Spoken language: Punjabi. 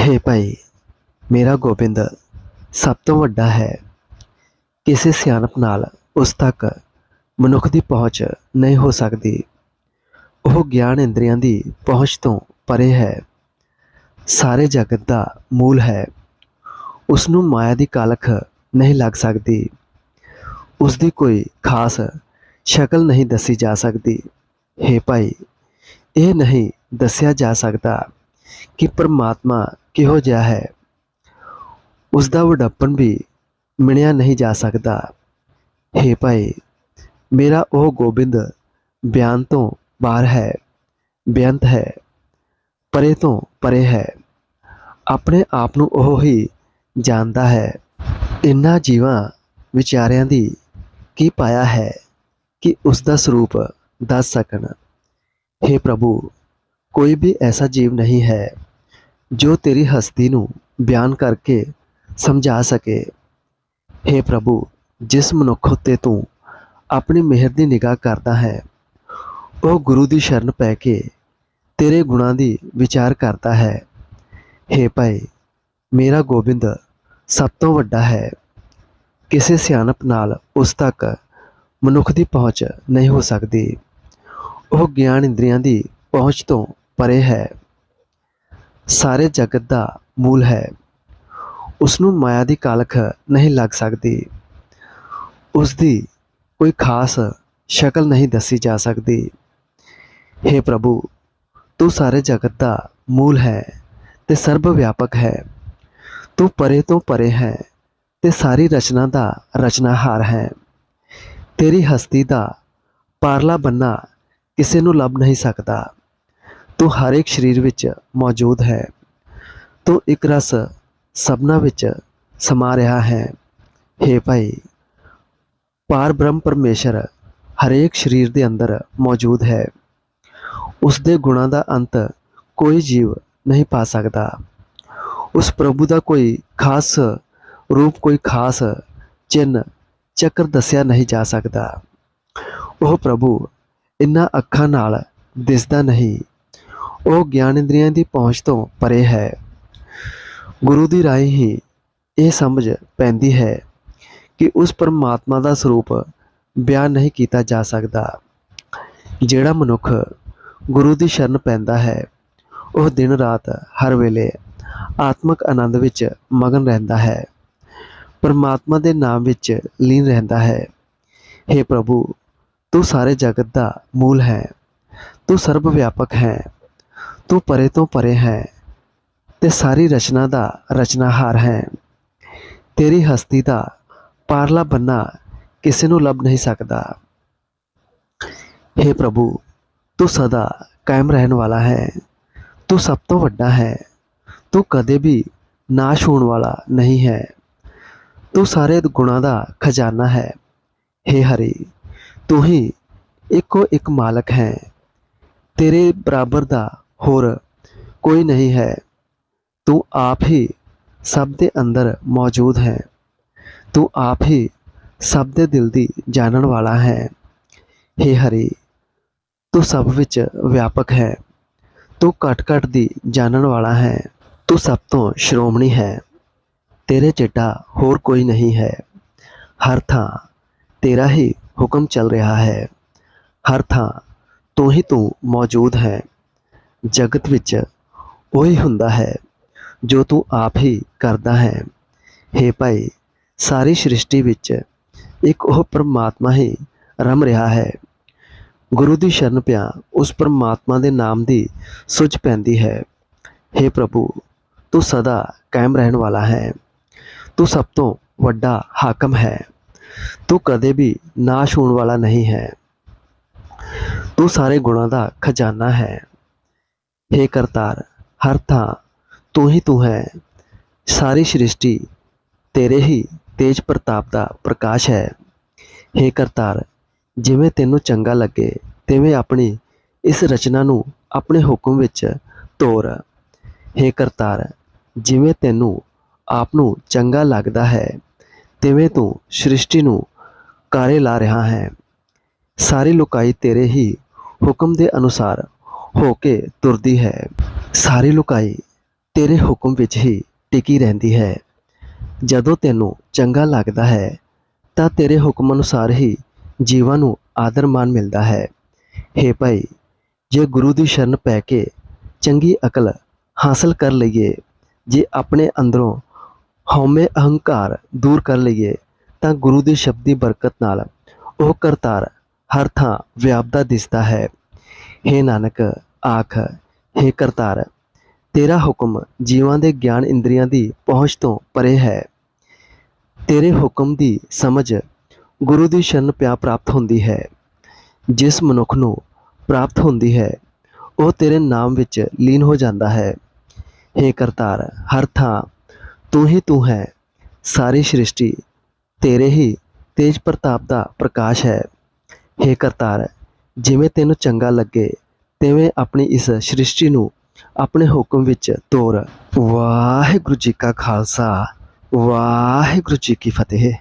ਹੇ ਭਾਈ, ਮੇਰਾ ਗੋਬਿੰਦ ਸਭ ਤੋਂ ਵੱਡਾ ਹੈ। ਕਿਸੇ ਸਿਆਣਪ ਨਾਲ ਉਸ ਤੱਕ ਮਨੁੱਖ ਦੀ ਪਹੁੰਚ ਨਹੀਂ ਹੋ ਸਕਦੀ। ਉਹ ਗਿਆਨ ਇੰਦਰੀਆਂ ਦੀ ਪਹੁੰਚ ਤੋਂ ਪਰੇ ਹੈ। ਸਾਰੇ ਜਗਤ ਦਾ ਮੂਲ ਹੈ। ਉਸ ਨੂੰ ਮਾਇਆ ਦੀ ਕਾਲਖ ਨਹੀਂ ਲੱਗ ਸਕਦੀ। ਉਸ ਦੀ ਕੋਈ ਖਾਸ ਸ਼ਕਲ ਨਹੀਂ ਦੱਸੀ ਜਾ ਸਕਦੀ। ਹੇ ਭਾਈ, ਇਹ ਨਹੀਂ ਦੱਸਿਆ ਜਾ ਸਕਦਾ। ਕਿ ਪਰਮਾਤਮਾ ਕਿਹੋ ਜਿਹਾ ਹੈ। ਉਸ ਦਾ ਵਡੱਪਨ ਵੀ ਮਿਣਿਆ ਨਹੀਂ ਜਾ ਸਕਦਾ। ਹੇ ਭਾਈ, ਮੇਰਾ ਉਹ ਗੋਬਿੰਦ ਬਿਆਨ ਤੋਂ ਬਾਹਰ ਹੈ, ਬੇਅੰਤ ਹੈ, ਪਰੇ ਤੋਂ ਪਰੇ ਹੈ। ਆਪਣੇ ਆਪ ਨੂੰ ਉਹ ਹੀ ਜਾਣਦਾ ਹੈ। ਇਨ੍ਹਾਂ ਜੀਵਾਂ ਵਿਚਾਰਿਆਂ ਦੀ ਕੀ ਪਾਇਆ ਹੈ ਕਿ ਉਸ ਦਾ ਸਰੂਪ ਦੱਸ ਸਕਣ। हे ਪ੍ਰਭੂ ਕੋਈ ਵੀ ਐਸਾ ਜੀਵ ਨਹੀਂ ਹੈ ਜੋ ਤੇਰੀ ਹਸਤੀ ਨੂੰ ਬਿਆਨ ਕਰਕੇ ਸਮਝਾ ਸਕੇ। हे ਪ੍ਰਭੂ, ਜਿਸ ਮਨੁੱਖ ਉੱਤੇ ਤੂੰ ਆਪਣੀ ਮਿਹਰ ਦੀ ਨਿਗਾਹ ਕਰਦਾ ਹੈ, ਉਹ ਗੁਰੂ ਦੀ ਸ਼ਰਨ ਪੈ ਕੇ ਤੇਰੇ ਗੁਣਾਂ ਦੀ ਵਿਚਾਰ ਕਰਦਾ ਹੈ। हे ਭਾਈ, ਮੇਰਾ ਗੋਬਿੰਦ ਸਭ ਤੋਂ ਵੱਡਾ ਹੈ। ਕਿਸੇ ਸਿਆਣਪ ਨਾਲ ਉਸ ਤੱਕ ਮਨੁੱਖ ਦੀ ਪਹੁੰਚ ਨਹੀਂ ਹੋ ਸਕਦੀ। ਉਹ ਗਿਆਨ ਇੰਦਰੀਆਂ ਦੀ ਪਹੁੰਚ ਤੋਂ ਪਰੇ ਹੈ। ਸਾਰੇ ਜਗਤ ਦਾ ਮੂਲ ਹੈ। ਉਸ ਨੂੰ ਮਾਇਆ ਦੀ ਕਾਲਖ ਨਹੀਂ ਲੱਗ ਸਕਦੀ। ਉਸ ਦੀ ਕੋਈ ਖਾਸ ਸ਼ਕਲ ਨਹੀਂ ਦੱਸੀ ਜਾ ਸਕਦੀ। हे ਪ੍ਰਭੂ, ਤੂੰ ਸਾਰੇ ਜਗਤ ਦਾ ਮੂਲ ਹੈ ਤੇ ਸਰਬ ਵਿਆਪਕ ਹੈ। ਤੂੰ ਪਰੇ ਤੋਂ ਪਰੇ ਹੈ ਤੇ ਸਾਰੀ ਰਚਨਾ ਦਾ ਰਚਨਾਹਾਰ ਹੈ। ਤੇਰੀ ਹਸਤੀ ਦਾ ਪਾਰਲਾ ਬੰਨਾ ਕਿਸੇ ਨੂੰ ਲੱਭ ਨਹੀਂ ਸਕਦਾ। ਤੂੰ ਹਰੇਕ ਸਰੀਰ ਵਿੱਚ ਮੌਜੂਦ ਹੈ। ਤੂੰ ਇੱਕ ਰਸ ਸਭਨਾ ਵਿੱਚ ਸਮਾ ਰਿਹਾ ਹੈ। हे ਭਾਈ, ਪਾਰ ਬ੍ਰਹਮ ਪਰਮੇਸ਼ਰ ਹਰੇਕ ਸਰੀਰ ਦੇ ਅੰਦਰ ਮੌਜੂਦ ਹੈ। ਉਸ ਦੇ ਗੁਣਾਂ ਦਾ ਅੰਤ ਕੋਈ ਜੀਵ ਨਹੀਂ ਪਾ ਸਕਦਾ। ਉਸ ਪ੍ਰਭੂ ਦਾ ਕੋਈ ਖਾਸ ਰੂਪ, ਕੋਈ ਖਾਸ ਚਿੰਨ ਚੱਕਰ ਦੱਸਿਆ ਨਹੀਂ ਜਾ ਸਕਦਾ। ਉਹ ਪ੍ਰਭੂ ਇਨ੍ਹਾਂ ਅੱਖਾਂ ਨਾਲ ਦਿਸਦਾ ਨਹੀਂ। ਉਹ ਗਿਆਨ ਇੰਦਰੀਆਂ ਦੀ ਪਹੁੰਚ ਤੋਂ ਪਰੇ ਹੈ। ਗੁਰੂ ਦੀ ਰਾਹੀਂ ਹੀ ਇਹ ਸਮਝ ਪੈਂਦੀ ਹੈ ਕਿ ਉਸ ਪਰਮਾਤਮਾ ਦਾ ਸਰੂਪ ਬਿਆਨ ਨਹੀਂ ਕੀਤਾ ਜਾ ਸਕਦਾ। ਜਿਹੜਾ ਮਨੁੱਖ ਗੁਰੂ ਦੀ ਸ਼ਰਨ ਪੈਂਦਾ ਹੈ, ਉਹ ਦਿਨ ਰਾਤ ਹਰ ਵੇਲੇ ਆਤਮਿਕ ਆਨੰਦ ਵਿੱਚ ਮਗਨ ਰਹਿੰਦਾ ਹੈ। ਪਰਮਾਤਮਾ ਦੇ ਨਾਮ ਵਿੱਚ ਲੀਨ ਰਹਿੰਦਾ ਹੈ। हे ਪ੍ਰਭੂ, ਤੂੰ ਸਾਰੇ ਜਗਤ ਦਾ ਮੂਲ ਹੈ। ਤੂੰ ਸਰਬ ਵਿਆਪਕ ਹੈ। ਤੂੰ ਪਰੇ ਤੋਂ ਪਰੇ ਹੈ ਤੇ ਸਾਰੀ ਰਚਨਾ ਦਾ ਰਚਨਾਹਾਰ ਹੈ। ਤੇਰੀ ਹਸਤੀ ਦਾ ਪਾਰਲਾ ਬੰਨਾ ਕਿਸੇ ਨੂੰ ਲੱਭ ਨਹੀਂ ਸਕਦਾ। हे ਪ੍ਰਭੂ, ਤੂੰ ਸਦਾ ਕਾਇਮ ਰਹਿਣ ਵਾਲਾ ਹੈ। ਤੂੰ ਸਭ ਤੋਂ ਵੱਡਾ ਹੈ। ਤੂੰ ਕਦੇ ਵੀ ਨਾਸ਼ ਹੋਣ ਵਾਲਾ ਨਹੀਂ ਹੈ। ਤੂੰ ਸਾਰੇ ਗੁਣਾਂ ਦਾ ਖਜ਼ਾਨਾ ਹੈ। हे ਹਰੀ, ਤੂੰ ਹੀ ਇੱਕੋ ਇੱਕ ਮਾਲਕ ਹੈ। ਤੇਰੇ ਬਰਾਬਰ ਦਾ ਹੋਰ ਕੋਈ ਨਹੀਂ ਹੈ ਤੂੰ ਆਪ ਹੀ ਸਭ ਦੇ ਅੰਦਰ ਮੌਜੂਦ ਹੈ ਤੂੰ ਆਪ ਹੀ ਸਭ ਦੇ ਦਿਲ ਦੀ ਜਾਣਨ ਵਾਲਾ ਹੈ हे ਹਰੀ ਤੂੰ ਸਭ ਵਿੱਚ ਵਿਆਪਕ ਹੈ ਤੂੰ ਘਟ ਘਟ ਦੀ ਜਾਣਨ ਵਾਲਾ ਹੈ ਤੂੰ ਸਭ ਤੋਂ ਸ਼੍ਰੋਮਣੀ ਹੈ ਤੇਰੇ ਜਿੱਡਾ ਹੋਰ ਕੋਈ ਨਹੀਂ ਹੈ ਹਰ ਥਾਂ ਤੇਰਾ ਹੀ ਹੁਕਮ ਚੱਲ ਰਿਹਾ ਹੈ ਹਰ ਥਾਂ ਤੂੰ ਹੀ ਤੂੰ ਮੌਜੂਦ ਹੈ ਜਗਤ ਵਿੱਚ ਉਹੀ ਹੁੰਦਾ ਹੈ, ਜੋ ਤੂੰ ਆਪ ਹੀ ਕਰਦਾ ਹੈ। हे ਭਾਈ, ਸਾਰੀ ਸ੍ਰਿਸ਼ਟੀ ਵਿੱਚ ਇੱਕ ਉਹ ਪਰਮਾਤਮਾ ਹੀ ਰਮ ਰਿਹਾ ਹੈ। ਗੁਰੂ ਦੀ ਸ਼ਰਨ ਪਿਆ ਉਸ ਪਰਮਾਤਮਾ ਦੇ ਨਾਮ ਦੀ ਸੁਝ ਪੈਂਦੀ ਹੈ। हे ਪ੍ਰਭੂ, ਤੂੰ ਸਦਾ ਕਾਇਮ ਰਹਿਣ ਵਾਲਾ ਹੈ। ਤੂੰ ਸਭ ਤੋਂ ਵੱਡਾ ਹਾਕਮ ਹੈ। ਤੂੰ ਕਦੇ ਵੀ ਨਾਸ਼ ਹੋਣ ਵਾਲਾ ਨਹੀਂ ਹੈ। ਤੂੰ ਸਾਰੇ ਗੁਣਾਂ ਦਾ ਖਜ਼ਾਨਾ ਹੈ। हे ਕਰਤਾਰ ਹਰ ਥਾਂ ਤੂੰ ਹੀ ਤੂੰ ਹੈ ਸਾਰੀ ਸ੍ਰਿਸ਼ਟੀ ਤੇਰੇ ਹੀ ਤੇਜ ਪ੍ਰਤਾਪ ਦਾ ਪ੍ਰਕਾਸ਼ ਹੈ हे ਕਰਤਾਰ ਜਿਵੇਂ ਤੈਨੂੰ ਚੰਗਾ ਲੱਗੇ ਤਿਵੇਂ ਆਪਣੀ ਇਸ ਰਚਨਾ ਨੂੰ ਆਪਣੇ ਹੁਕਮ ਵਿੱਚ ਤੋਰ हे ਕਰਤਾਰ ਜਿਵੇਂ ਤੈਨੂੰ ਆਪ ਨੂੰ ਚੰਗਾ ਲੱਗਦਾ ਹੈ ਤਿਵੇਂ ਤੂੰ ਸ੍ਰਿਸ਼ਟੀ ਨੂੰ ਕਾਰੇ ਲਾ ਰਿਹਾ ਹੈ ਸਾਰੀ ਲੁਕਾਈ ਤੇਰੇ ਹੀ ਹੁਕਮ ਦੇ ਅਨੁਸਾਰ ਹੋ ਕੇ ਤੁਰਦੀ ਹੈ। ਸਾਰੀ ਲੁਕਾਈ ਤੇਰੇ ਹੁਕਮ ਵਿੱਚ ਹੀ ਟਿਕੀ ਰਹਿੰਦੀ ਹੈ। ਜਦੋਂ ਤੈਨੂੰ ਚੰਗਾ ਲੱਗਦਾ ਹੈ, ਤਾਂ ਤੇਰੇ ਹੁਕਮ ਅਨੁਸਾਰ ਹੀ ਜੀਵਾਂ ਨੂੰ ਆਦਰ ਮਾਨ ਮਿਲਦਾ ਹੈ। ਹੇ ਭਾਈ, ਜੇ ਗੁਰੂ ਦੀ ਸ਼ਰਨ ਪੈ ਕੇ ਚੰਗੀ ਅਕਲ ਹਾਸਲ ਕਰ ਲਈਏ, ਜੇ ਆਪਣੇ ਅੰਦਰੋਂ ਹਉਮੈ ਅਹੰਕਾਰ ਦੂਰ ਕਰ ਲਈਏ, ਤਾਂ ਗੁਰੂ ਦੀ ਸ਼ਬਦ ਦੀ ਬਰਕਤ ਨਾਲ ਉਹ ਕਰਤਾਰ ਹਰ ਥਾਂ ਵਿਆਪਦਾ ਦਿਸਦਾ ਹੈ। ਹੇ ਨਾਨਕ, ਆਖ, ਹੇ ਕਰਤਾਰ, ਤੇਰਾ ਹੁਕਮ ਜੀਵਾਂ ਦੇ ਗਿਆਨ ਇੰਦਰੀਆਂ ਦੀ ਪਹੁੰਚ ਤੋਂ ਪਰੇ ਹੈ। ਤੇਰੇ ਹੁਕਮ ਦੀ ਸਮਝ ਗੁਰੂ ਦੀ ਸ਼ਰਨ ਪਿਆ ਪ੍ਰਾਪਤ ਹੁੰਦੀ ਹੈ। ਜਿਸ ਮਨੁੱਖ ਨੂੰ ਪ੍ਰਾਪਤ ਹੁੰਦੀ ਹੈ, ਉਹ ਤੇਰੇ ਨਾਮ ਵਿੱਚ ਲੀਨ ਹੋ ਜਾਂਦਾ ਹੈ। ਹੇ ਕਰਤਾਰ, ਹਰ ਥਾਂ ਤੂੰ ਹੀ ਤੂੰ ਹੈ। ਸਾਰੀ ਸ੍ਰਿਸ਼ਟੀ ਤੇਰੇ ਹੀ ਤੇਜ ਪ੍ਰਤਾਪ ਦਾ ਪ੍ਰਕਾਸ਼ ਹੈ। ਹੇ ਕਰਤਾਰ ਜਿਵੇਂ ਤੈਨੂੰ ਚੰਗਾ ਲੱਗੇ, ਤਿਵੇਂ ਆਪਣੀ ਇਸ ਸ੍ਰਿਸ਼ਟੀ ਨੂੰ ਆਪਣੇ ਹੁਕਮ ਵਿੱਚ ਤੋਰ। ਵਾਹਿਗੁਰੂ ਜੀ ਕਾ ਖਾਲਸਾ, ਵਾਹਿਗੁਰੂ ਜੀ ਕੀ ਫਤਿਹ।